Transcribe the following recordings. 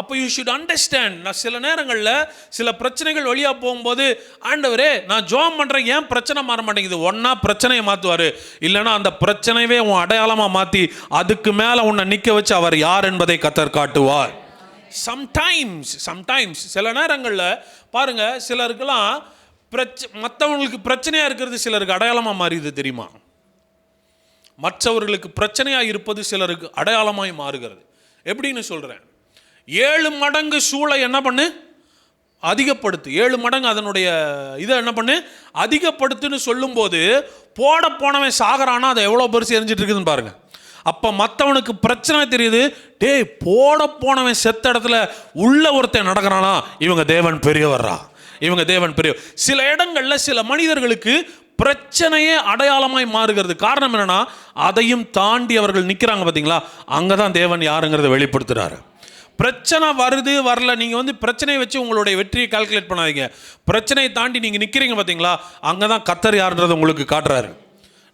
அப்போ you should understand நான் சில நேரங்களில் சில பிரச்சனைகள் வழியாக போகும்போது ஆண்டவரே நான் ஜோம் பண்ணுறேன் ஏன் பிரச்சனை மாற மாட்டேங்குது? ஒன்றா பிரச்சனையை மாற்றுவார் இல்லைன்னா அந்த பிரச்சனையவே உன் அடையாளமாக மாற்றி அதுக்கு மேலே உன்னை நிற்க வச்சு அவர் யார் என்பதை கத்தர் காட்டுவார். சம்டைம்ஸ் சம்டைம்ஸ் சில நேரங்களில் பாருங்கள் சிலருக்கெல்லாம் பிரச்ச மற்றவங்களுக்கு பிரச்சனையாக இருக்கிறது சிலருக்கு அடையாளமாக மாறிது தெரியுமா? மற்றவர்களுக்கு பிரச்சனையாக இருப்பது சிலருக்கு அடையாளமாய் மாறுகிறது. எப்படின்னு சொல்கிறேன் ஏழு மடங்கு சூளை என்ன பண்ணு? அதிகப்படுத்து. ஏழு மடங்கு அதனுடைய இதை என்ன பண்ணு? அதிகப்படுத்துன்னு சொல்லும்போது போட போனவன் சாகரானா? அதை எவ்வளோ பெருசு எரிஞ்சிட்டு இருக்குதுன்னு பாருங்க. அப்போ மற்றவனுக்கு பிரச்சனை தெரியுது. டேய் போட போனவன் செத்த இடத்துல உள்ள ஒருத்தன் நடக்கிறானா? இவங்க தேவன் பெரியவர்ரா? இவங்க தேவன் பெரிய சில இடங்களில் சில மனிதர்களுக்கு பிரச்சனையே அடையாளமாய் மாறுகிறது. காரணம் என்னன்னா அதையும் தாண்டி அவர்கள் நிற்கிறாங்க பார்த்தீங்களா அங்கே தான் தேவன் யாருங்கிறத வெளிப்படுத்துகிறாரு பிரச்சனை வருது வரல. நீங்கள் வந்து பிரச்சனையை வச்சு உங்களுடைய வெற்றியை கால்குலேட் பண்ணாதீங்க. பிரச்சனையை தாண்டி நீங்கள் நிற்கிறீங்க பார்த்தீங்களா அங்கே தான் கத்தர் யாருன்றதை உங்களுக்கு காட்டுறாரு.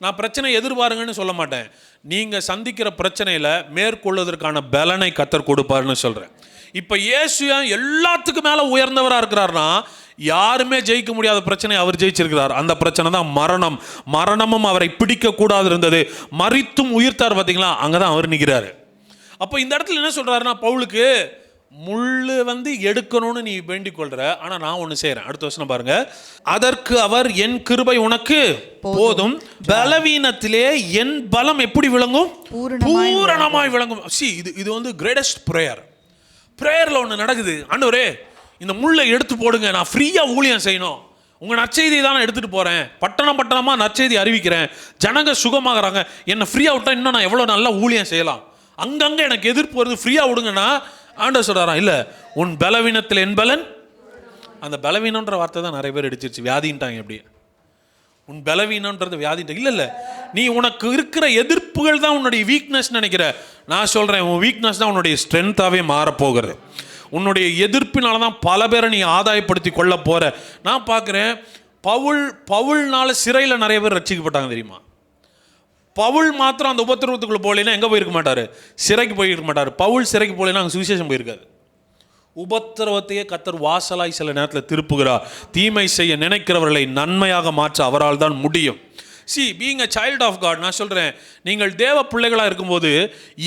நான் பிரச்சனை எதிர்பாருங்கன்னு சொல்ல மாட்டேன். நீங்கள் சந்திக்கிற பிரச்சனையில் மேற்கொள்வதற்கான பலனை கத்தர் கொடுப்பாருன்னு சொல்கிறேன் இப்போ இயேசு எல்லாத்துக்கும் மேலே உயர்ந்தவராக இருக்கிறார்னா யாருமே ஜெயிக்க முடியாத பிரச்சனை அவர் ஜெயிச்சிருக்கிறார். அந்த பிரச்சனை தான் மரணம். மரணமும் அவரை பிடிக்கக்கூடாது இருந்தது. மறித்தும் உயிர்த்தார் பார்த்தீங்களா அங்கே தான் அவர் நிற்கிறாரு அப்போ இந்த இடத்துல என்ன சொல்றாருன்னா பவுலுக்கு முள்ளு வந்து எடுக்கணும்னு நீ வேண்டிக் கொள்ற ஆனா நான் ஒன்று செய்றேன். அடுத்த வருஷம் பாருங்க. அதற்கு அவர் என் கிருபை உனக்கு போதும். பலவீனத்திலே என் பலம் எப்படி விளங்கும்? பூரணமாய் விளங்கும். சி இது இது வந்து கிரேட்டஸ்ட் ப்ரேயர் ப்ரேயரில் ஒன்று நடக்குது. ஆண்டவரே இந்த முள்ளை எடுத்து போடுங்க. நான் ஃப்ரீயாக ஊழியம் செய்யணும். உங்கள் நற்செய்தியை தான் நான் எடுத்துகிட்டு போகிறேன் பட்டணம் பட்டணமாக நற்செய்தி அறிவிக்கிறேன். ஜனங்க சுகமாகறாங்க. என்னை ஃப்ரீயாக விட்டா இன்னும் நான் எவ்வளோ நல்லா ஊழியம் செய்யலாம்? அங்கங்கே எனக்கு எதிர்ப்பு வருது ஃப்ரீயாக விடுங்கன்னா ஆண்டவர் சொல்கிறாராம் இல்லை உன் பலவீனத்தில் என் பலன் அந்த பலவீனன்ற வார்த்தை தான் நிறைய பேர் அடிச்சிருச்சு வியாதின்ட்டாங்க அப்படியே. உன் பலவீனன்றது வியாதின்ற இல்லை இல்லை நீ உனக்கு இருக்கிற எதிர்ப்புகள் தான் உன்னுடைய வீக்னஸ் நினைக்கிற. நான் சொல்கிறேன் உன் வீக்னஸ் தான் உன்னுடைய ஸ்ட்ரென்த்தாகவே மாறப்போகிறது உன்னுடைய எதிர்ப்பினால தான் பல பேரை நீ ஆதாயப்படுத்தி கொள்ள போகிற நான் பார்க்குறேன் பவுல் பவுல்னால சிறையில் நிறைய பேர் ரசிக்கப்பட்டாங்க தெரியுமா? பவுல் மாத்திரம் அந்த உபத்திரவத்துக்குள்ள போகலைன்னா எங்கே போயிருக்க மாட்டார்? சிறைக்கு போயிருக்க மாட்டார். பவுல் சிறைக்கு போகலைன்னா அங்கே சுவிசேஷம் போயிருக்காது உபத்திரவத்தையே கத்தர் வாசலாய் சில நேரத்தில் திருப்புகிறார். தீமை செய்ய நினைக்கிறவர்களை நன்மையாக மாற்ற அவரால் தான் முடியும். See being a child of God நான் சொல்கிறேன் நீங்கள் தேவ பிள்ளைகளாக இருக்கும்போது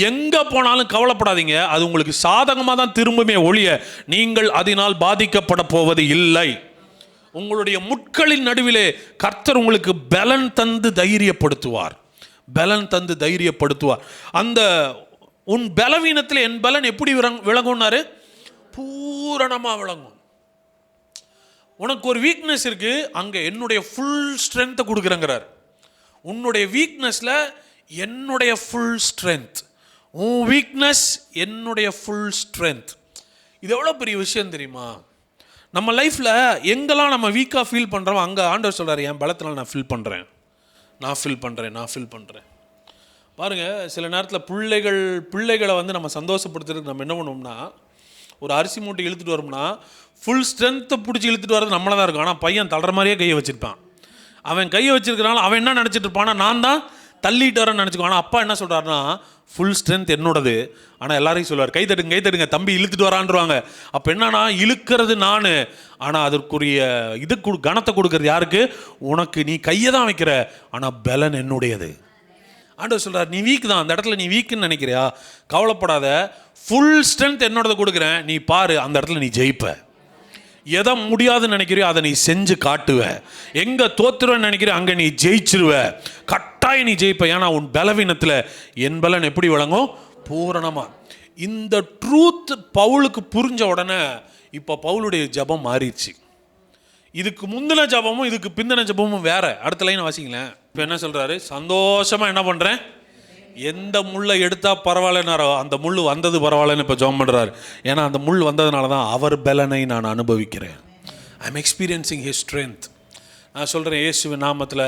எங்கே போனாலும் கவலைப்படாதீங்க. அது உங்களுக்கு சாதகமாக தான் திரும்புமே ஒழிய நீங்கள் அதனால் பாதிக்கப்பட போவது இல்லை. உங்களுடைய முட்களின் நடுவிலே கர்த்தர் உங்களுக்கு பலன் தந்து தைரியப்படுத்துவார். பலன் தந்து தைரியப்படுத்துவார். அந்த உன் பலவீனத்தில் என் பலன் எப்படி விளங்கும்னாரு? பூரணமாக விளங்கும். உனக்கு ஒரு வீக்னஸ் இருக்குது அங்கே என்னுடைய ஃபுல் ஸ்ட்ரென்த்தை கொடுக்குறேங்கிறார். உன்னுடைய வீக்னஸில் என்னுடைய ஃபுல் ஸ்ட்ரென்த் உன் வீக்னஸ் என்னுடைய ஃபுல் ஸ்ட்ரென்த் இது எவ்வளோ பெரிய விஷயம் தெரியுமா? நம்ம லைஃப்பில் எங்கெல்லாம் நம்ம வீக்காக ஃபீல் பண்ணுறோம் அங்கே ஆண்டவர் சொல்கிறார் என் பலத்தினால் நான் ஃபீல் பண்ணுறேன் நான் ஃபில் பண்ணுறேன் நான் ஃபில் பண்ணுறேன் பாருங்கள் சில நேரத்தில் பிள்ளைகள் பிள்ளைகளை வந்து நம்ம சந்தோஷப்படுத்துறதுக்கு நம்ம என்ன பண்ணுவோம்னா ஒரு அரிசி மூட்டை இழுத்துட்டு வரோம்னா ஃபுல் ஸ்ட்ரென்த்தை பிடிச்சி இழுத்துட்டு வர்றது நம்மள தான் இருக்கும். ஆனால் பையன் தளர மாதிரியே கையை வச்சுருப்பான். அவன் கையை வச்சிருக்கனால அவன் என்ன நினச்சிட்டு இருப்பானா நான் தான் தள்ளிட்டு வரேன்னு நினச்சிக்குவான் ஆனால் அப்பா என்ன சொல்கிறாருன்னா ஃபுல் ஸ்ட்ரென்த் என்னோடது. ஆனால் எல்லாரையும் சொல்லுவார் கை தட்டுங்க கை தட்டுங்க தம்பி இழுத்துட்டு வரான்ருவாங்க அப்போ என்னன்னா இழுக்கிறது நான். ஆனால் அதற்குரிய இது கொடு கணத்தை கொடுக்கறது யாருக்கு? உனக்கு நீ கையை தான் வைக்கிற. ஆனால் பலன் என்னுடையது. ஆண்டவர் சொல்கிறார் நீ வீக் தான் அந்த இடத்துல நீ வீக்குன்னு நினைக்கிறியா? கவலைப்படாத. ஃபுல் ஸ்ட்ரென்த் என்னோடத கொடுக்குறேன். நீ பாரு அந்த இடத்துல நீ ஜெயிப்ப. எதை முடியாதுன்னு நினைக்கிறியோ அதை நீ செஞ்சு காட்டுவ. எங்கே தோத்துருவேன்னு நினைக்கிறியோ அங்கே நீ ஜெயிச்சிருவ. கட்டாயம் நீ ஜெயிப்ப. ஏன்னா உன் பலவீனத்தில் என் பலன் எப்படி வழங்கும் பூரணமாக இந்த ட்ரூத் பவுலுக்கு புரிஞ்ச உடனே இப்போ பவுலுடைய ஜெபம் மாறிடுச்சு. இதுக்கு முந்தின ஜபமும் இதுக்கு பிந்தின ஜபமும் வேற. அடுத்த லைன் வாசிங்களேன். இப்போ என்ன சொல்கிறாரு சந்தோஷமாக என்ன பண்ணுறேன் எந்த முள்ளை எடுத்தால் பரவாயில்லனாரோ அந்த முள் வந்தது பரவாயில்லன்னு இப்போ ஜோம் பண்ணுறாரு ஏன்னா அந்த முள் வந்ததுனால தான் அவர் பலனை நான் அனுபவிக்கிறேன். I am experiencing his strength நான் சொல்கிறேன் இயேசுவின் நாமத்தில்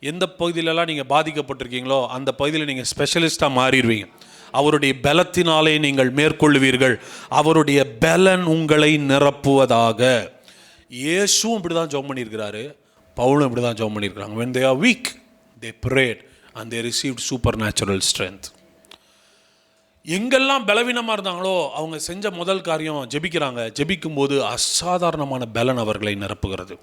எந்த பகுதியிலலாம் நீங்கள் பாதிக்கப்பட்டிருக்கீங்களோ அந்த பகுதியில் நீங்கள் ஸ்பெஷலிஸ்ட்டாக மாறிடுவீங்க. அவருடைய பலத்தினாலே நீங்கள் மேற்கொள்வீர்கள் அவருடைய பலன் உங்களை நிரப்புவதாக. இயேசும் இப்படி தான் ஜெபம் பண்ணியிருக்கிறாரு. பவுலும் இப்படி தான் ஜெபம் பண்ணியிருக்கிறாங்க. They are weak they prayed prayed and they supernatural strength எங்கெல்லாம் பலவீனமாக இருந்தாங்களோ அவங்க செஞ்ச முதல் காரியம் ஜெபிக்கிறாங்க. ஜெபிக்கும் போது அசாதாரணமான பலன் அவர்களை நிரப்புகிறது.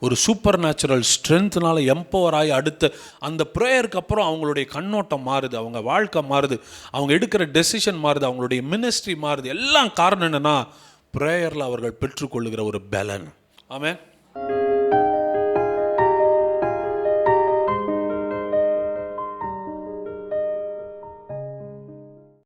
ஒரு சூப்பர் நேச்சுரல் ஸ்ட்ரென்த்னால் எம்பவர் ஆகி அடுத்த அந்த ப்ரேயருக்கு அப்புறம் அவங்களுடைய கண்ணோட்டம் மாறுது அவங்க வாழ்க்கை மாறுது அவங்க எடுக்கிற டெசிஷன் மாறுது அவங்களுடைய மினிஸ்ட்ரி மாறுது. எல்லாம் காரணம் என்னென்னா ப்ரேயரில் அவர்கள் பெற்றுக்கொள்ளுகிற ஒரு பலன். ஆமாம்